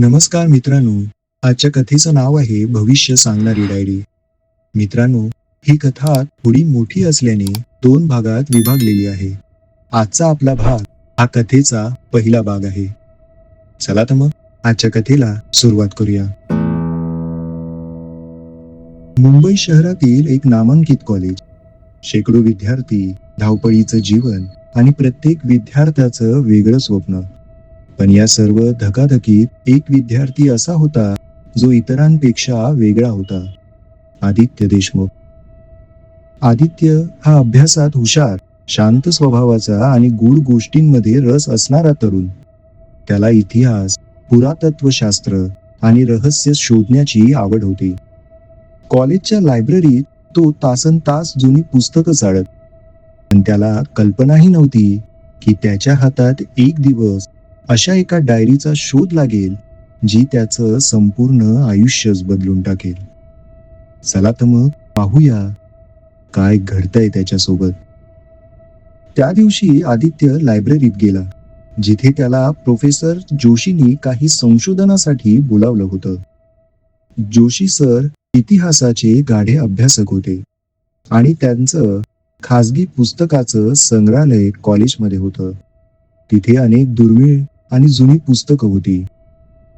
नमस्कार मित्रांनो आजच्या कथेचं नाव आहे भविष्य सांगणारी डायरी. मित्रांनो ही कथा थोडी मोठी असल्याने दोन भागात विभागलेली आहे. आजचा आपला भाग हा कथेचा पहिला भाग आहे. चला तर मग आजच्या कथेला सुरुवात करूया. मुंबई शहरातील एक नामांकित कॉलेज शेकडो विद्यार्थी धावपळीचं जीवन आणि प्रत्येक विद्यार्थ्याचं वेगळं स्वप्न. पण या सर्व धकाधकीत एक विद्यार्थी असा होता जो इतरांपेक्षा वेगळा होता. आदित्य देशमुख. आदित्य हा अभ्यासात हुशार शांत स्वभावाचा आणि गूढ गोष्टींमध्ये रस असणारा तरुण. त्याला इतिहास पुरातत्वशास्त्र आणि रहस्य शोधण्याची आवड होती. कॉलेजच्या लायब्ररीत तो तासन तास जुनी पुस्तकं चाळत पण त्याला कल्पनाही नव्हती की त्याच्या हातात एक दिवस अशा एका डायरीचा शोध लागेल जी त्याचं संपूर्ण आयुष्यच बदलून टाकेल. चला तर मग पाहूया काय घडतंय त्याच्यासोबत. त्या दिवशी आदित्य लायब्ररीत गेला जिथे त्याला प्रोफेसर जोशींनी काही संशोधनासाठी बोलावलं होतं. जोशी सर इतिहासाचे गाढे अभ्यासक होते आणि त्यांचं खाजगी पुस्तकाचं संग्रहालय कॉलेजमध्ये होतं. तिथे अनेक दुर्मिळ आणि जुनी पुस्तकं होती.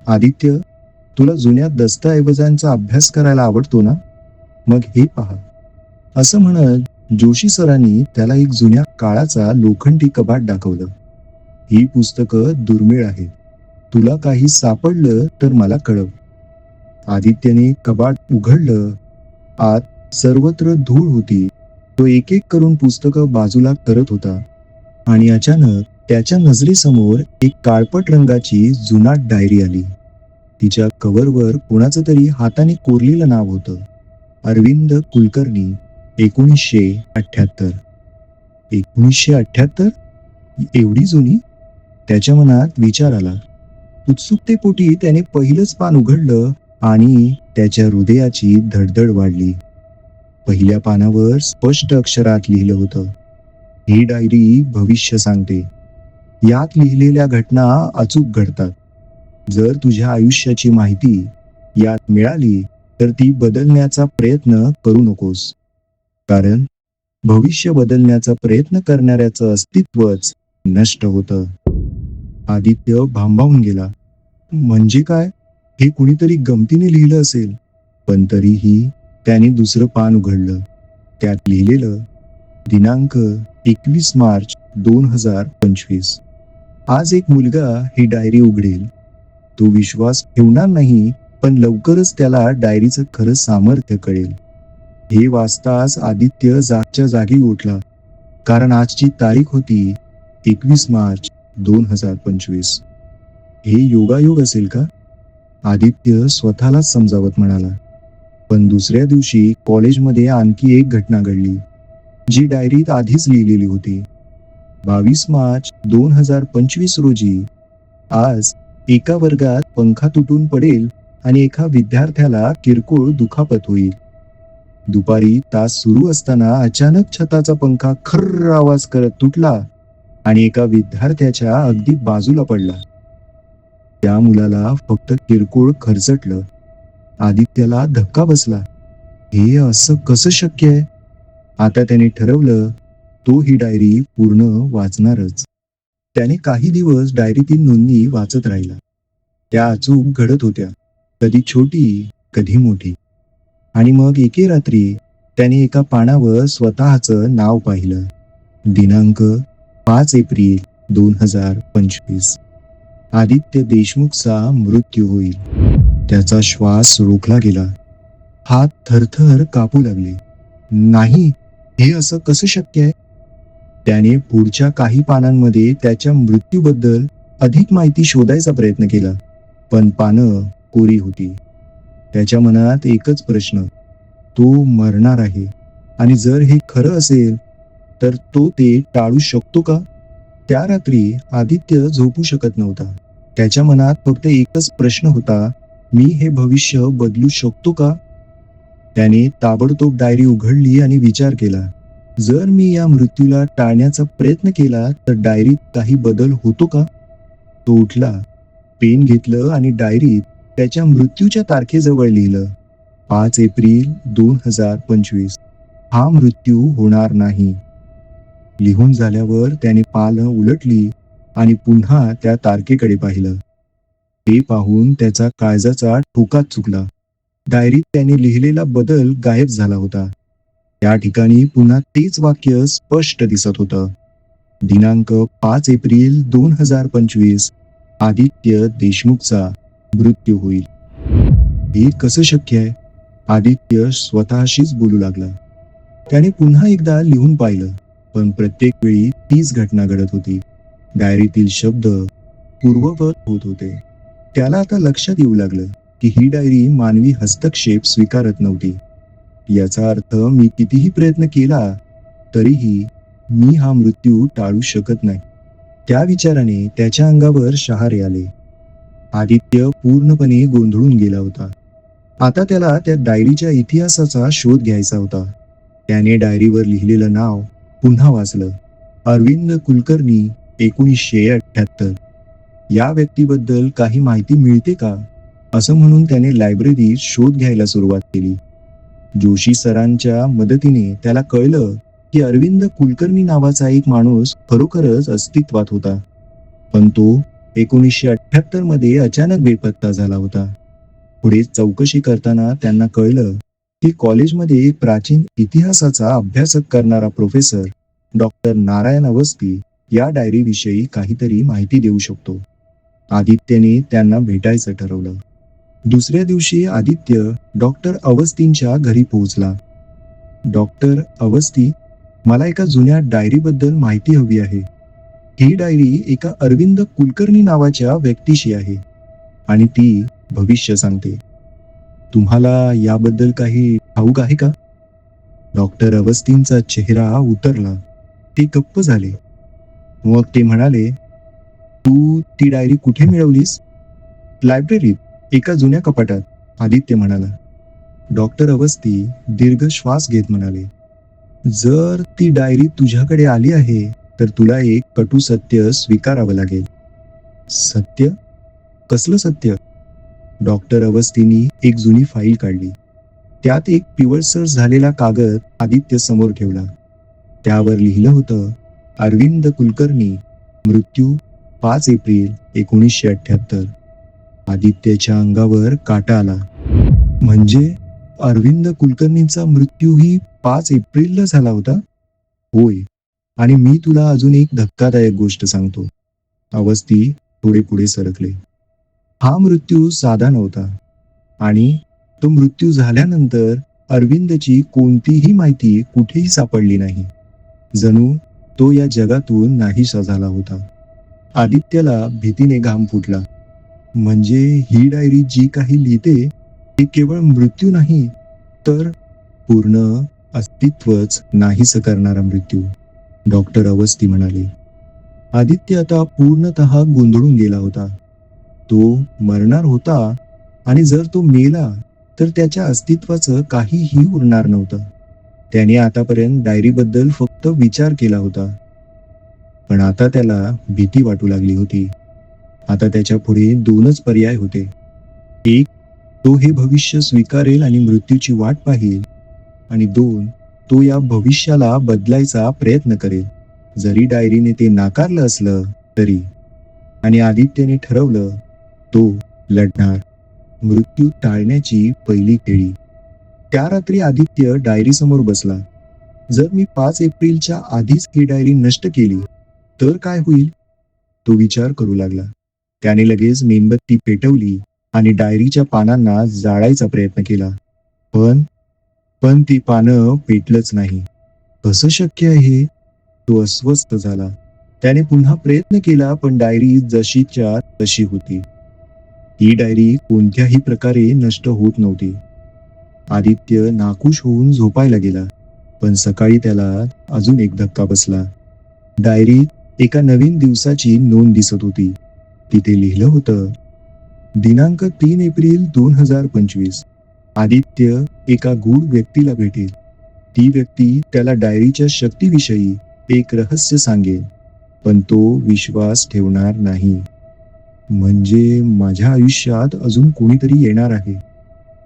आदित्य तुला जुन्या दस्तऐवजांचा अभ्यास करायला आवडतो ना? मग हे पहा. असं म्हणत जोशी सरांनी त्याला एक जुन्या काळाचा लोखंडी कबाट दाखवलं. ही पुस्तकं दुर्मिळ आहेत. तुला काही सापडलं तर मला कळव. आदित्यने कबाट उघडलं. आत सर्वत्र धूळ होती. तो एक एक करून पुस्तकं बाजूला करत होता. आणि अचानक त्याच्या नजरेसमोर एक काळपट रंगाची जुनाट डायरी आली. तिच्या कव्हरवर कोणाचं तरी हाताने कोरलेलं नाव होतं. अरविंद कुलकर्णी एकोणीसशे अठ्ठ्याहत्तर एकोणीसशे अठ्ठ्याहत्तर एवढी जुनी? त्याच्या मनात विचार आला. उत्सुकतेपोटी त्याने पहिलंच पान उघडलं आणि त्याच्या हृदयाची धडधड वाढली. पहिल्या पानावर स्पष्ट अक्षरात लिहिलं होतं ही डायरी भविष्य सांगते. यात लिहिलेल्या घटना अचूक घडतात. जर तुझ्या आयुष्याची माहिती यात मिळाली तर ती बदलण्याचा प्रयत्न करू नकोस. कारण भविष्य बदलण्याचा प्रयत्न करणाऱ्याचं अस्तित्वच नष्ट होतं. आदित्य भांबावून गेला. म्हणजे काय? हे कुणीतरी गमतीने लिहिलं असेल. पण तरीही त्याने दुसरं पान उघडलं. त्यात लिहिलेलं दिनांक एकवीस मार्च दोन हजार पंचवीस. आज एक मुलगा ही डायरी उघडेल. तो विश्वास ठेवणार नाही पण लवकरच त्याला डायरीचं खरं सामर्थ्य कळेल. हे वाचताच आदित्य जागच्या जागी उठला. कारण आजची तारीख होती एकवीस मार्च दोन हजार पंचवीस. हे योगायोग असेल का? आदित्य स्वतःलाच समजावत म्हणाला. पण दुसऱ्या दिवशी कॉलेजमध्ये आणखी एक घटना घडली. जी डायरीत आधीच लिहिलेली होती. बावीस मार्च दोन हजार पंचवीस रोजी. आज एका वर्गात पंखा तुटून पडेल आणि एका विद्यार्थ्याला किरकोळ दुखापत होईल. दुपारी तास सुरू असताना अचानक छताचा पंखा खर्र आवाज करत तुटला आणि एका विद्यार्थ्याच्या अगदी बाजूला पडला. त्या मुलाला फक्त किरकोळ खरचटलं. आदित्याला धक्का बसला. हे असं कसं शक्य आहे? आता त्याने ठरवलं तो ही डायरी पूर्ण वाचणारच. त्याने काही दिवस डायरीतील नोंदणी वाचत राहिला. त्या अचूक घडत होत्या. कधी छोटी कधी मोठी. आणि मग एके रात्री त्याने एका पानावर स्वतःचं नाव पाहिलं. दिनांक पाच एप्रिल दोन हजार पंचवीस. आदित्य देशमुखचा मृत्यू होईल. त्याचा श्वास रोखला गेला. हात थरथर कापू लागले. नाही हे असं कसं शक्य आहे? त्याने पुढच्या काही पानांमध्ये त्याच्या मृत्यूबद्दल अधिक माहिती शोधायचा प्रयत्न केला. पण पानं कोरी होती. त्याच्या मनात एकच प्रश्न. तो मरणार आहे. आणि जर हे खरं असेल तर तो ते टाळू शकतो का? त्या रात्री आदित्य झोपू शकत नव्हता. त्याच्या मनात फक्त एकच प्रश्न होता मी हे भविष्य बदलू शकतो का? त्याने ताबडतोब डायरी उघडली आणि विचार केला. जर मी या मृत्यूला टाळण्याचा प्रयत्न केला तर डायरीत काही बदल होतो का? तो उठला पेन घेतलं आणि डायरीत त्याच्या मृत्यूच्या तारखेजवळ लिहिलं. पाच एप्रिल दोन हजार पंचवीस. हा मृत्यू होणार नाही. लिहून झाल्यावर त्याने पानं उलटली आणि पुन्हा त्या तारखेकडे पाहिलं. ते पाहून त्याचा काळजाचा ठोकाच चुकला. डायरीत त्याने लिहिलेला बदल गायब झाला होता. त्या ठिकाणी पुन्हा तेच वाक्य स्पष्ट दिसत होतं. दिनांक पाच एप्रिल दोन हजार पंचवीस आदित्य देशमुखचा मृत्यू होईल. हे कसं शक्य आहे? आदित्य स्वतःशीच बोलू लागला. त्याने पुन्हा एकदा लिहून पाहिलं पण प्रत्येक वेळी तीच घटना घडत होती. डायरीतील शब्द पूर्ववत होत होते. त्याला आता लक्षात येऊ लागलं की ही डायरी मानवी हस्तक्षेप स्वीकारत नव्हती. याचा अर्थ मी कितीही प्रयत्न केला तरीही मी हा मृत्यू टाळू शकत नाही. त्या विचाराने त्याच्या अंगावर शहारे आले. आदित्य पूर्णपणे गोंधळून गेला होता. आता त्याला त्या डायरीच्या इतिहासाचा शोध घ्यायचा होता. त्याने डायरीवर लिहिलेलं नाव पुन्हा वाचलं. अरविंद कुलकर्णी एकोणीसशे अठ्ठ्याहत्तर या व्यक्तीबद्दल काही माहिती मिळते का? असं म्हणून त्याने लायब्ररीत शोध घ्यायला सुरुवात केली. जोशी सरांच्या मदतीने त्याला कळलं की अरविंद कुलकर्णी नावाचा एक माणूस खरोखरच अस्तित्वात होता. पण तो एकोणीसशे अठ्याहत्तरमध्ये अचानक बेपत्ता झाला होता. पुढे चौकशी करताना त्यांना कळलं की कॉलेजमध्ये एक प्राचीन इतिहासाचा अभ्यासक करणारा प्रोफेसर डॉक्टर नारायण अवस्थी या डायरीविषयी काहीतरी माहिती देऊ शकतो. आदित्यने त्यांना भेटायचं ठरवलं. दुसऱ्या दिवशी आदित्य डॉक्टर अवस्थींच्या घरी पोहोचला. डॉक्टर अवस्थी मला एका जुन्या डायरीबद्दल माहिती हवी आहे. ही डायरी एका अरविंद कुलकर्णी नावाच्या व्यक्तीशी आहे आणि ती भविष्य सांगते. तुम्हाला याबद्दल काही ठाऊक आहे का? डॉक्टर अवस्थींचा चेहरा उतरला. ते गप्प झाले. मग ते म्हणाले तू ती डायरी कुठे मिळवलीस? लायब्ररीत. एका जुन्या कपाटात आदित्य म्हणाला डॉक्टर अवस्थी दीर्घ श्वास घेत म्हणाले जर ती डायरी तुझ्याकडे आली आहे तर तुला एक कटू सत्य स्वीकारावं लागेल. सत्य? कसलं सत्य? डॉक्टर अवस्थींनी एक जुनी फाईल काढली. त्यात एक पिवळसर झालेला कागद आदित्य समोर ठेवला. त्यावर लिहिलं होतं अरविंद कुलकर्णी मृत्यू पाच एप्रिल एकोणीसशे अठ्ठ्याहत्तर आदित्यच्या अंगावर काटा आला. म्हणजे अरविंद कुलकर्णींचा मृत्यूही पाच एप्रिलला झाला होता? होय. आणि मी तुला अजून एक धक्कादायक गोष्ट सांगतो. अवस्थी थोडे पुढे सरकले. हा मृत्यू साधा नव्हता. आणि तो मृत्यू झाल्यानंतर अरविंदची कोणतीही माहिती कुठेही सापडली नाही. जणू तो या जगातून नाहीसा झाला होता. आदित्यला भीतीने घाम फुटला. म्हणजे ही डायरी जी काही लिहिते ती केवळ मृत्यू नाही तर पूर्ण अस्तित्वच नाहीस करणारा मृत्यू डॉक्टर अवस्थी म्हणाले. आदित्य आता पूर्णतः गोंधळून गेला होता. तो मरणार होता आणि जर तो मेला तर त्याच्या अस्तित्वाचं काहीही उरणार नव्हतं. त्याने आतापर्यंत डायरीबद्दल फक्त विचार केला होता. पण आता त्याला भीती वाटू लागली होती. आता त्याच्या पुढे दोनच पर्याय होते. एक तो हे भविष्य स्वीकारेल आणि मृत्यूची वाट पाहिल. आणि दोन तो या भविष्याला बदलायचा प्रयत्न करेल. जरी डायरीने ते नाकारलं असलं तरी. आणि आदित्यने ठरवलं तो लढणार. मृत्यू टाळण्याची पहिली खेळी. त्या रात्री आदित्य डायरी समोर बसला. जर मी पाच एप्रिलच्या आधीच ही डायरी नष्ट केली तर काय होईल? तो विचार करू लागला. त्याने लगेच मेणबत्ती पेटवली आणि डायरीच्या पानांना जाळायचा प्रयत्न केला. पण पण ती पानं पेटलंच नाही. कसं शक्य आहे? तो अस्वस्थ झाला. त्याने पुन्हा प्रयत्न केला पण डायरी जशीच्या तशी होती. ही डायरी कोणत्याही प्रकारे नष्ट होत नव्हती. आदित्य नाखुश होऊन झोपायला गेला पण सकाळी त्याला अजून एक धक्का बसला. डायरीत एका नवीन दिवसाची नोंद दिसत होती. तिथे लिहिलं होतं. दिनांक तीन एप्रिल दोन हजार पंचवीस. आदित्य एका गूढ व्यक्तीला भेटेल. ती व्यक्ती त्याला डायरीच्या शक्तीविषयी एक रहस्य सांगेल. पण तो विश्वास ठेवणार नाही. म्हणजे माझ्या आयुष्यात अजून कोणीतरी येणार आहे.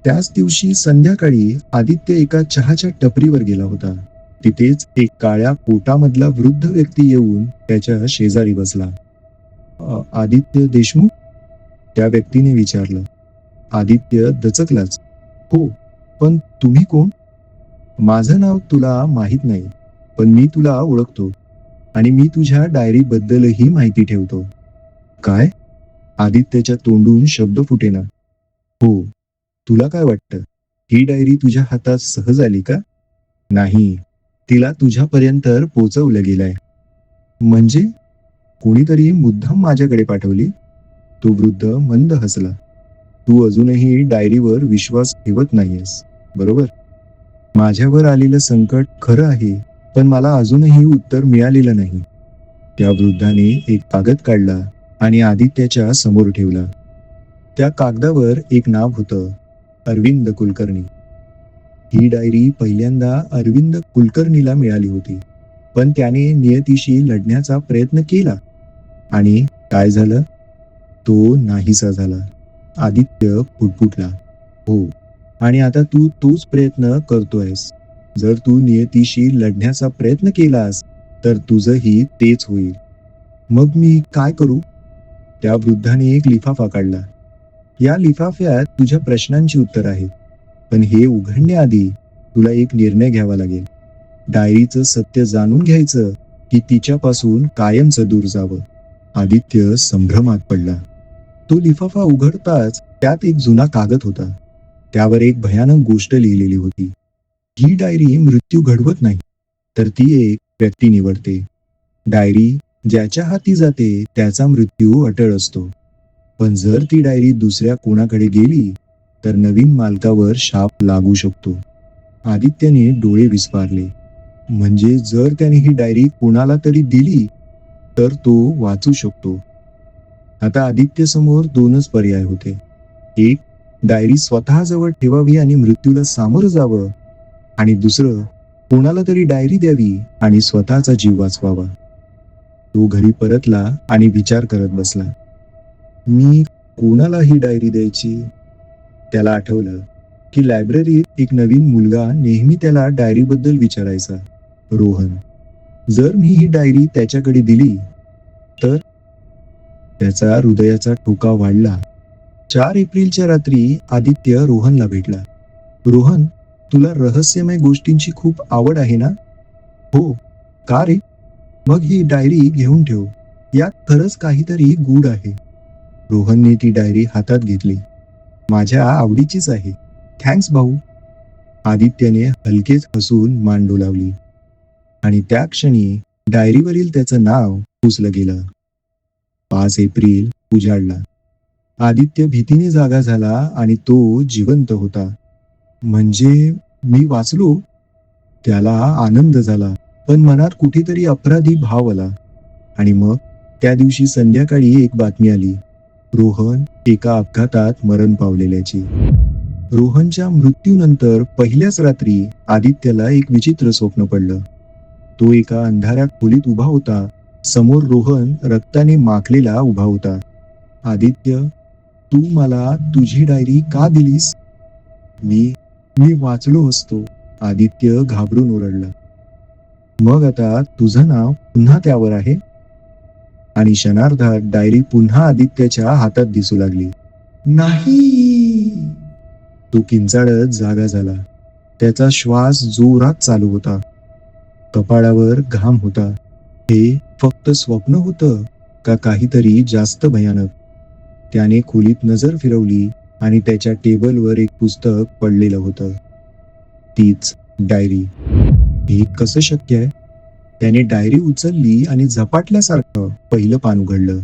त्याच दिवशी संध्याकाळी आदित्य एका चहाच्या टपरीवर गेला होता. तिथेच एक काळ्या कोटामधला वृद्ध व्यक्ती येऊन त्याच्या शेजारी बसला. आदित्य देशमुख? त्या व्यक्तीने विचारलं. आदित्य दचकलाच. हो पण तुम्ही कोण? माझं नाव तुला माहीत नाही पण मी तुला ओळखतो आणि मी तुझ्या डायरीबद्दलही माहिती ठेवतो. काय? आदित्यच्या तोंडून शब्द फुटेना. हो तुला काय वाटतं? ही डायरी तुझ्या हातात सहज आली का? नाही तिला तुझ्यापर्यंत पोचवलं गेलंय. म्हणजे? कोणीतरी मुद्दाम माझ्याकडे पाठवली. तो वृद्ध मंद हसला. तू अजूनही डायरीवर विश्वास ठेवत नाहीयेस बरोबर? माझ्यावर आलेलं संकट खरं आहे पण मला अजूनही उत्तर मिळालेलं नाही. त्या वृद्धाने एक कागद काढला आणि आदित्याच्या समोर ठेवला. त्या कागदावर एक नाव होतं अरविंद कुलकर्णी. ही डायरी पहिल्यांदा अरविंद कुलकर्णीला मिळाली होती पण त्याने नियतीशी लढण्याचा प्रयत्न केला. आणि काय झालं? तो नाहीसा झाला. आदित्य फुटफुटला हो. आणि आता तू तोच प्रयत्न करतोयस. जर तू नियतीशी लढण्याचा प्रयत्न केलास तर तुझंही तेच होईल. मग मी काय करू? त्या वृद्धाने एक लिफाफा काढला. या लिफाफ्यात तुझ्या प्रश्नांची उत्तर आहेत. पण हे उघडण्याआधी तुला एक निर्णय घ्यावा लागेल. डायरीचं सत्य जाणून घ्यायचं की तिच्यापासून कायमचं दूर जावं. आदित्य संभ्रमात पडला. तो लिफाफा उघडताच त्यात एक जुना कागद होता. त्यावर एक भयानक गोष्ट लिहिलेली होती. ही डायरी मृत्यू घडवत नाही तर ती एक व्यक्ती निवडते. डायरी ज्याच्या हाती जाते त्याचा मृत्यू अटळ असतो. पण जर ती डायरी दुसऱ्या कोणाकडे गेली तर नवीन मालकावर शाप लागू शकतो. आदित्यने डोळे विस्पारले म्हणजे जर त्याने ही डायरी कोणाला तरी दिली तर तो वाचू शकतो. आता आदित्य समोर दोनच पर्याय होते. एक डायरी स्वतःजवळ ठेवावी आणि मृत्यूला सामोरं जावं. आणि दुसरं कोणाला तरी डायरी द्यावी आणि स्वतःचा जीव वाचवावा. तो घरी परतला आणि विचार करत बसला. मी कोणाला ही डायरी द्यायची? त्याला आठवलं की लायब्ररीत एक नवीन मुलगा नेहमी त्याला डायरीबद्दल विचारायचा. रोहन जर मी ही डायरी त्याच्याकडे दिली तर त्याचा हृदयाचा ठोका वाढला. चार एप्रिलच्या रात्री आदित्य रोहनला भेटला. रोहन तुला रहस्यमय गोष्टींची खूप आवड आहे ना? हो. का रे? मग ही डायरी घेऊन ठेव. यात खरंच काहीतरी गूढ आहे. रोहनने ती डायरी हातात घेतली. माझ्या आवडीचीच आहे. थँक्स भाऊ. आदित्यने हलकेच हसून मान डोलावली आणि त्या क्षणी डायरीवरील त्याचं नाव पुसलं गेलं. पाच एप्रिल उजाडला. आदित्य भीतीने जागा झाला आणि तो जिवंत होता. म्हणजे मी वाचलो? त्याला आनंद झाला पण मनात कुठेतरी अपराधी भाव आला. आणि मग त्या दिवशी संध्याकाळी एक बातमी आली. रोहन एका अपघातात मरण पावलेल्याची. रोहनच्या मृत्यूनंतर पहिल्याच रात्री आदित्यला एक विचित्र स्वप्न पडलं. तो एका अंधाऱ्या खोलीत उभा होता. समोर रोहन रक्ताने माखलेला उभा होता. आदित्य तू मला तुझी डायरी का दिलीस? मी मी वाचलो असतो. आदित्य घाबरून ओरडला. मग आता तुझं नाव पुन्हा त्यावर आहे? आणि क्षणार्धात डायरी पुन्हा आदित्यच्या हातात दिसू लागली. नाही. तो किंचाळत जागा झाला. त्याचा श्वास जोरात चालू होता. कपाळावर घाम होता. हे फक्त स्वप्न होतं का काहीतरी जास्त भयानक? त्याने खोलीत नजर फिरवली आणि त्याच्या टेबलवर एक पुस्तक पडलेलं होतं. तीच डायरी. हे कसं शक्य आहे? त्याने डायरी उचलली आणि झपाटल्यासारखं पहिलं पान उघडलं.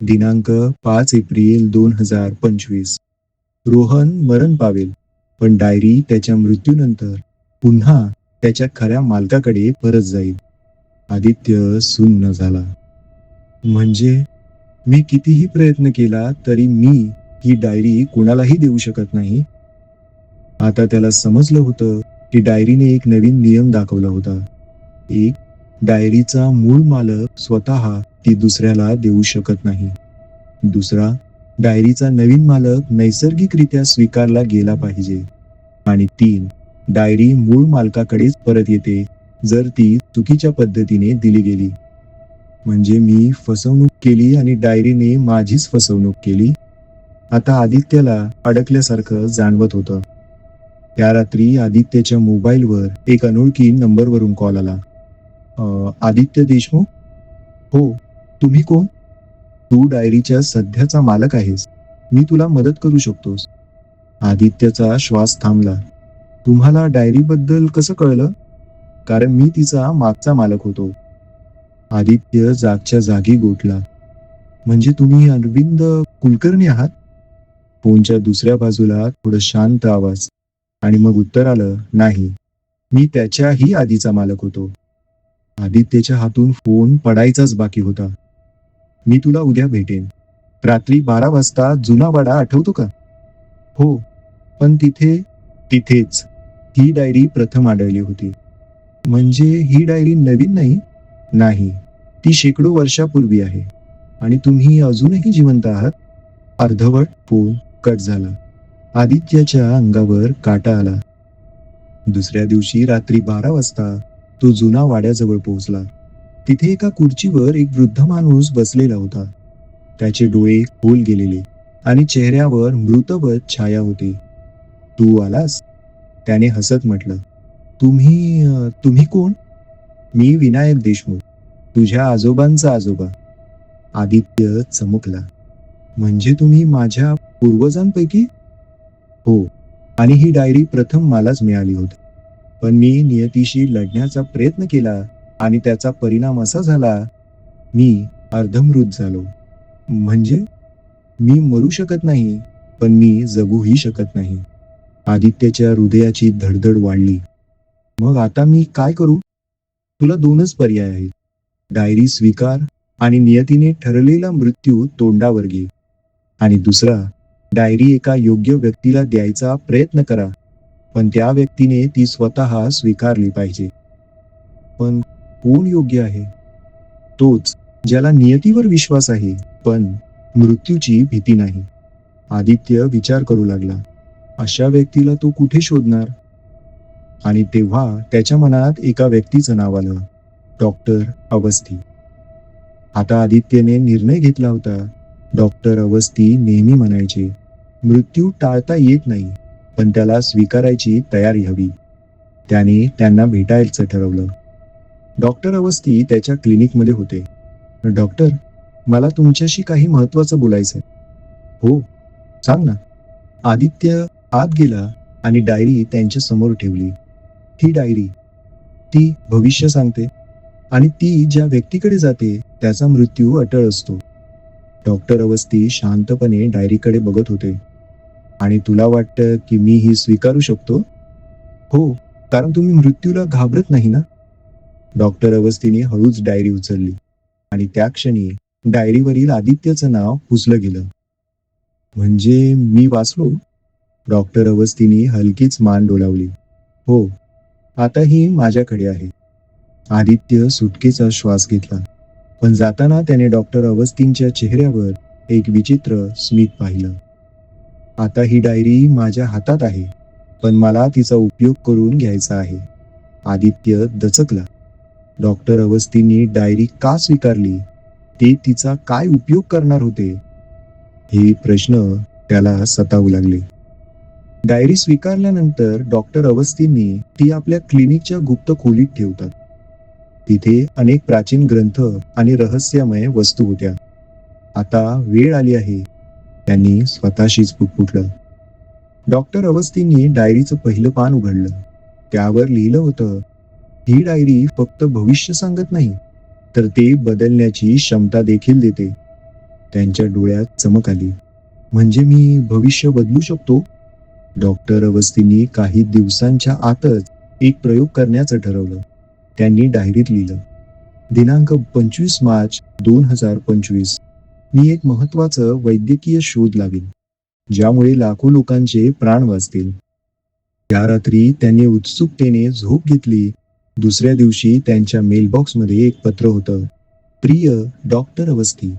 दिनांक पाच एप्रिल दोन हजार पंचवीस. रोहन मरण पावेल पण डायरी त्याच्या मृत्यूनंतर. पुन्हा त्याच्या खऱ्या मालकाकडे परत जाईल. आदित्य सुन्न झाला. म्हणजे? मी कितीही प्रयत्न केला तरी मी ही डायरी कुणालाही देऊ शकत नाही. आता त्याला समजलं होतं की डायरीने एक नवीन नियम दाखवला होता. एक डायरीचा मूळ मालक स्वतः ती दुसऱ्याला देऊ शकत नाही. दुसरा डायरीचा नवीन मालक नैसर्गिकरित्या स्वीकारला गेला पाहिजे. आणि तीन डायरी मूळ मालकाकडेच परत येते जर ती चुकीच्या पद्धतीने दिली गेली. म्हणजे मी फसवणूक केली आणि डायरीने माझीच फसवणूक केली? आता आदित्यला अडकल्यासारखं जाणवत होतं. त्या रात्री आदित्यच्या मोबाईलवर एक अनोळखी नंबरवरून कॉल आला. आदित्य देशमुख? हो तुम्ही कोण? तू डायरीच्या सध्याचा मालक आहेस. मी तुला मदत करू शकतोस. आदित्यचा श्वास थांबला. तुम्हाला डायरीबद्दल कसं कळलं? कारण मी तिचा मागचा मालक होतो. आदित्य जागच्या जागी गोठला. म्हणजे तुम्ही अरविंद कुलकर्णी आहात? फोनच्या दुसऱ्या बाजूला थोडं शांत आवाज. आणि मग उत्तर आलं नाही. मी त्याच्याही आधीचा मालक होतो. आदित्यच्या हातून फोन पडायचाच बाकी होता. मी तुला उद्या भेटेन. रात्री बारा वाजता जुना वाडा आठवतो का? हो. पण तिथे तिथेच. ही डायरी प्रथम आढळली होती. म्हणजे ही डायरी नवीन नाही? नाही. ती शेकडो वर्षापूर्वी आहे. आणि तुम्ही अजूनही जिवंत आहात? अर्धवट फोन कट झाला. आदित्यच्या अंगावर काटा आला. दुसऱ्या दिवशी रात्री बारा वाजता तो जुना वाड्याजवळ पोहोचला. तिथे एका खुर्चीवर एक वृद्ध माणूस बसलेला होता. त्याचे डोळे खोल गेलेले आणि चेहऱ्यावर मृतवत छाया होती. तू आलास? त्याने हसत म्हटलं तुम्ही तुम्ही कोण? मी विनायक देशमुख तुझ्या आजोबांचा आजोबा. आदित्य चमकला म्हणजे तुम्ही माझ्या पूर्वजांपैकी? हो आणि ही डायरी प्रथम मलाच मिळाली होती पण मी नियतीशी लढण्याचा प्रयत्न केला आणि त्याचा परिणाम असा झाला मी अर्धमृत झालो. म्हणजे? मी मरू शकत नाही पण मी जगूही शकत नाही. आदित्यच्या हृदयाची धडधड वाढली. मग आता मी काय करू? तुला दोनच पर्याय आहेत. डायरी स्वीकार आणि नियतीने ठरलेला मृत्यू तोंडावर घे. आणि दुसरा डायरी एका योग्य व्यक्तीला द्यायचा प्रयत्न करा. पण त्या व्यक्तीने ती स्वतः स्वीकारली पाहिजे. पण कोण योग्य आहे? तोच ज्याला नियतीवर विश्वास आहे पण मृत्यूची भीती नाही. आदित्य विचार करू लागला. अशा व्यक्तीला तो कुठे शोधणार? आणि तेव्हा त्याच्या मनात एका व्यक्तीचं नाव आलं डॉक्टर अवस्थी. आता आदित्यने निर्णय घेतला होता डॉक्टर अवस्थी नेहमी म्हणायचे मृत्यू टाळता येत नाही पण त्याला स्वीकारायची तयारी हवी. त्याने त्यांना भेटायचं ठरवलं. डॉक्टर अवस्थी त्याच्या क्लिनिकमध्ये होते. डॉक्टर मला तुमच्याशी काही महत्वाचं बोलायचं हो सांग ना. आदित्य आत गेला आणि डायरी त्यांच्यासमोर ठेवली. ही डायरी ती भविष्य सांगते आणि ती ज्या व्यक्तीकडे जाते त्याचा मृत्यू अटळ असतो. डॉक्टर अवस्थी शांतपणे डायरीकडे बघत होते. आणि तुला वाटतं की मी ही स्वीकारू शकतो? हो कारण तुम्ही मृत्यूला घाबरत नाही ना? डॉक्टर अवस्थीने हळूच डायरी उचलली आणि त्या क्षणी डायरीवरील आदित्यचं नाव पुसलं गेलं. म्हणजे मी वाचलो? डॉक्टर अवस्थीनी हलकीच मान डोलावली. हो आता ही माझ्याकडे आहे. आदित्य सुटकेचा श्वास घेतला. पण जाताना त्याने डॉक्टर अवस्थींच्या चेहऱ्यावर एक विचित्र स्मित पाहिलं. आता ही डायरी माझ्या हातात आहे पण मला तिचा उपयोग करून घ्यायचा आहे. आदित्य दचकला. डॉक्टर अवस्थींनी डायरी का स्वीकारली? ते तिचा काय उपयोग करणार होते? हे प्रश्न त्याला सतावू लागले. डायरी स्वीकारल्यानंतर डॉक्टर अवस्थींनी ती आपल्या क्लिनिकच्या गुप्त खोलीत ठेवतात. तिथे अनेक प्राचीन ग्रंथ आणि रहस्यमय वस्तू होत्या. आता वेळ आली आहे. त्यांनी स्वतःशीच पुटपुटलं. डॉक्टर अवस्थींनी डायरीचं पहिलं पान उघडलं. त्यावर लिहिलं होतं ही डायरी फक्त भविष्य सांगत नाही तर ते बदलण्याची क्षमता देखील देते. त्यांच्या डोळ्यात चमक आली. म्हणजे मी भविष्य बदलू शकतो? डॉक्टर अवस्थींनी काही दिवसांच्या आतच एक प्रयोग करण्याचं ठरवलं. त्यांनी डायरीत लिहिलं. दिनांक पंचवीस मार्च दोन हजार पंचवीस. मी एक महत्वाचं वैद्यकीय शोध लावीन ज्यामुळे लाखो लोकांचे प्राण वाचतील. त्या रात्री त्यांनी उत्सुकतेने झोप घेतली. दुसऱ्या दिवशी त्यांच्या मेलबॉक्समध्ये एक पत्र होतं. प्रिय डॉक्टर अवस्थी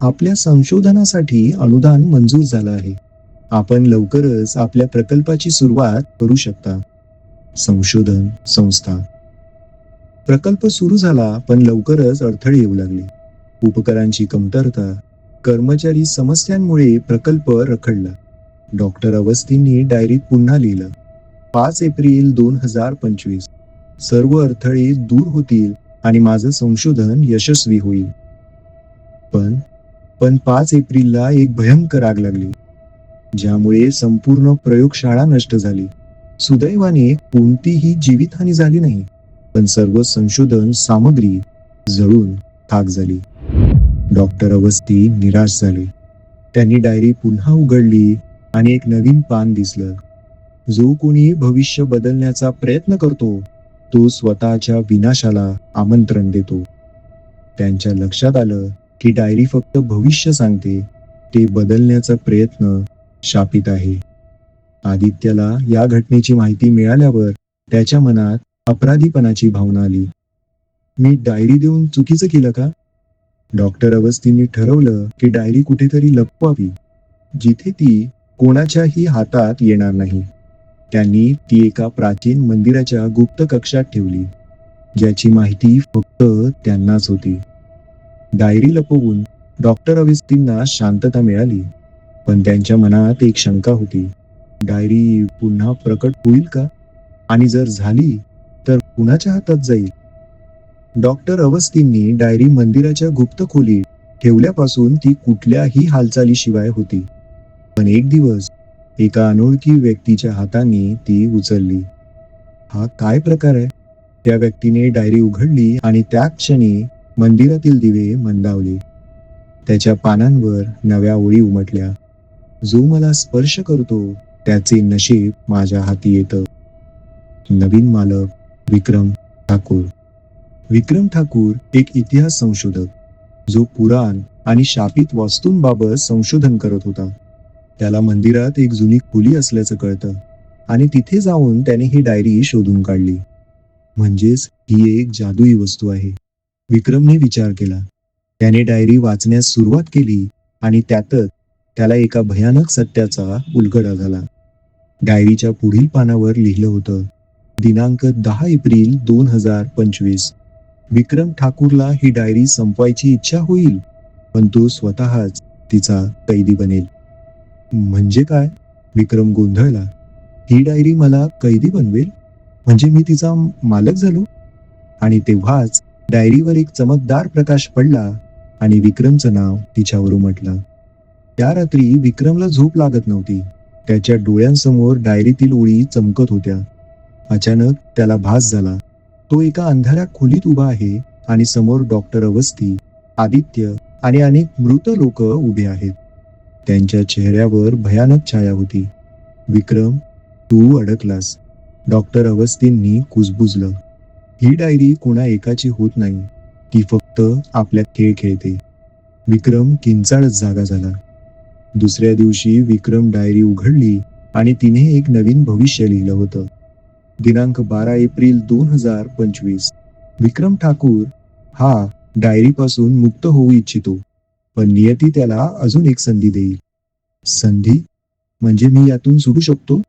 आपल्या संशोधनासाठी अनुदान मंजूर झालं आहे. आपण लवकरच आपल्या प्रकल्पाची सुरुवात करू शकता. संशोधन संस्था. प्रकल्प सुरू झाला पण लवकरच अडथळे येऊ लागले. उपकरांची कमतरता कर्मचारी समस्यांमुळे प्रकल्प रखडला. डॉक्टर अवस्थींनी डायरीत पुन्हा लिहिलं पाच एप्रिल दोन हजार पंचवीस. सर्व अडथळे दूर होतील आणि माझं संशोधन यशस्वी होईल. पण पण पाच एप्रिलला एक भयंकर आग लागली. ज्यामुळे संपूर्ण प्रयोगशाळा नष्ट झाली. सुदैवाने कोणतीही जीवितहानी झाली नाही पण सर्व संशोधन सामग्री जळून खाक झाली. डॉक्टर अवस्थी निराश झाले. त्यांनी डायरी पुन्हा उघडली आणि एक नवीन पान दिसलं. जो कोणी भविष्य बदलण्याचा प्रयत्न करतो तो स्वतःच्या विनाशाला आमंत्रण देतो. त्यांच्या लक्षात आलं की डायरी फक्त भविष्य सांगते ते बदलण्याचा प्रयत्न शापित आहे. आदित्यला या घटनेची माहिती मिळाल्यावर त्याच्या मनात अपराधीपणाची भावना आली. मी डायरी देऊन चुकीचं केलं का? डॉक्टर अवस्थींनी ठरवलं की डायरी कुठेतरी लपवावी जिथे ती कोणाच्याही हातात येणार नाही. त्यांनी ती एका प्राचीन मंदिराच्या गुप्त कक्षात ठेवली ज्याची माहिती फक्त त्यांनाच होती. डायरी लपवून डॉक्टर अवस्थींना शांतता मिळाली. पण त्यांच्या मनात एक शंका होती. डायरी पुन्हा प्रकट होईल का? आणि जर झाली तर कुणाच्या हातात जाईल? डॉक्टर अवस्थींनी डायरी मंदिराच्या गुप्त खोलीत ठेवल्यापासून ती कुठल्याही हालचालीशिवाय होती. पण एक दिवस एका अनोळखी व्यक्तीच्या हाताने ती उचलली. हा काय प्रकार आहे? त्या व्यक्तीने डायरी उघडली आणि त्या क्षणी मंदिरातील दिवे मंदावले. त्याच्या पानांवर नव्या ओळी उमटल्या. जो मला स्पर्श करतो त्याचे नशीब माझ्या हाती येतं. नवीन मालक विक्रम ठाकूर. विक्रम ठाकूर एक इतिहास संशोधक जो पुराण आणि शापित वास्तूंबाबत संशोधन करत होता. त्याला मंदिरात एक जुनी खोली असल्याचं कळतं आणि तिथे जाऊन त्याने ही डायरी शोधून काढली. म्हणजेच ही एक जादुई वस्तू आहे. विक्रमने विचार केला. त्याने डायरी वाचण्यास सुरुवात केली आणि त्यातच त्याला एका भयानक सत्याचा उलगडा झाला. डायरीच्या पुढील पानावर लिहिलं होतं दिनांक दहा एप्रिल दोन हजार पंचवीस. विक्रम ठाकूरला ही डायरी संपवायची इच्छा होईल पण तो स्वतःच तिचा कैदी बनेल. म्हणजे काय? विक्रम गोंधळला. ही डायरी मला कैदी बनवेल? म्हणजे मी तिचा मालक झालो? आणि तेव्हाच डायरीवर एक चमकदार प्रकाश पडला आणि विक्रमचं नाव तिच्यावर उमटलं. त्या रात्री विक्रमला झोप लागत नव्हती. त्याच्या डोळ्यांसमोर डायरीतील ओळी चमकत होत्या. अचानक त्याला भास झाला. तो एका अंधाऱ्या खोलीत उभा आहे आणि समोर डॉक्टर अवस्थी आदित्य आणि अनेक मृत लोक उभे आहेत. त्यांच्या चेहऱ्यावर भयानक छाया होती. विक्रम तू अडकलास. डॉक्टर अवस्थींनी कुजबुजलं. ही डायरी कोणा एकाची होत नाही. ती फक्त आपल्या खेळ खेळते. विक्रम किंचाळच जागा झाला. दुसऱ्या दिवशी विक्रम डायरी उघडली आणि तिने एक नवीन भविष्य लिहिलं होतं. दिनांक बारा एप्रिल दोन हजार पंचवीस. विक्रम ठाकूर हा डायरीपासून मुक्त होऊ इच्छितो पण नियती त्याला अजून एक संधी देईल. संधी? म्हणजे मी यातून सुटू शकतो?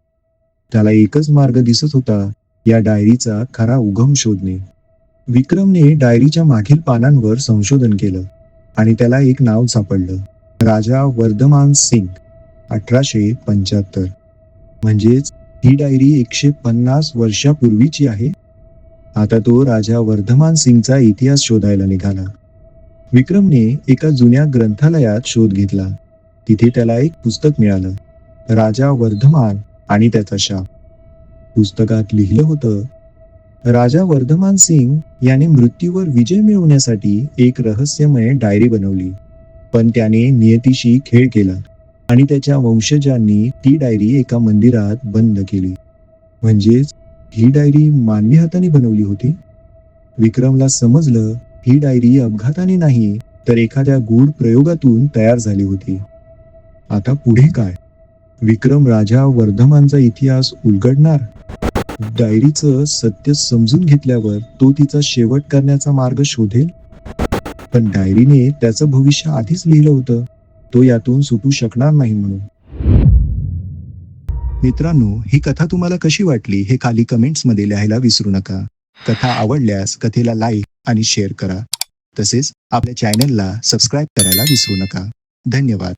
त्याला एकच मार्ग दिसत होता या डायरीचा खरा उगम शोधणे. विक्रमने डायरीच्या मागील पानांवर संशोधन केलं आणि त्याला एक नाव सापडलं. राजा वर्धमान सिंग अठराशे पंच्याहत्तर. म्हणजेच ही डायरी एकशे पन्नास वर्षापूर्वीची आहे. आता तो राजा वर्धमान सिंगचा इतिहास शोधायला निघाला. विक्रमने एका जुन्या ग्रंथालयात शोध घेतला. तिथे त्याला एक पुस्तक मिळालं. राजा वर्धमान आणि त्याचा शाप. पुस्तकात लिहिलं होतं राजा वर्धमान सिंग याने मृत्यूवर विजय मिळवण्यासाठी एक रहस्यमय डायरी बनवली. पण त्याने नियतीशी खेळ केला आणि त्याच्या वंशजांनी ती डायरी एका मंदिरात बंद केली. म्हणजेच ही डायरी मानवी हाताने बनवली होती? विक्रमला समजलं ही डायरी अपघाताने नाही तर एखाद्या गूढ प्रयोगातून तयार झाली होती. आता पुढे काय? विक्रम राजा वर्धमानचा इतिहास उलगडणार? डायरीचं सत्य समजून घेतल्यावर तो तिचा शेवट करण्याचा मार्ग शोधेल? पण डायरीने त्याचं भविष्य आधीच लिहिलं होतं. तो यातून सुटू शकणार नाही म्हणून. मित्रांनो ही कथा तुम्हाला कशी वाटली हे खाली कमेंट्समध्ये लिहायला विसरू नका. कथा आवडल्यास कथेला लाईक आणि शेअर करा. तसेच आपल्या चॅनलला सबस्क्राईब करायला विसरू नका. धन्यवाद.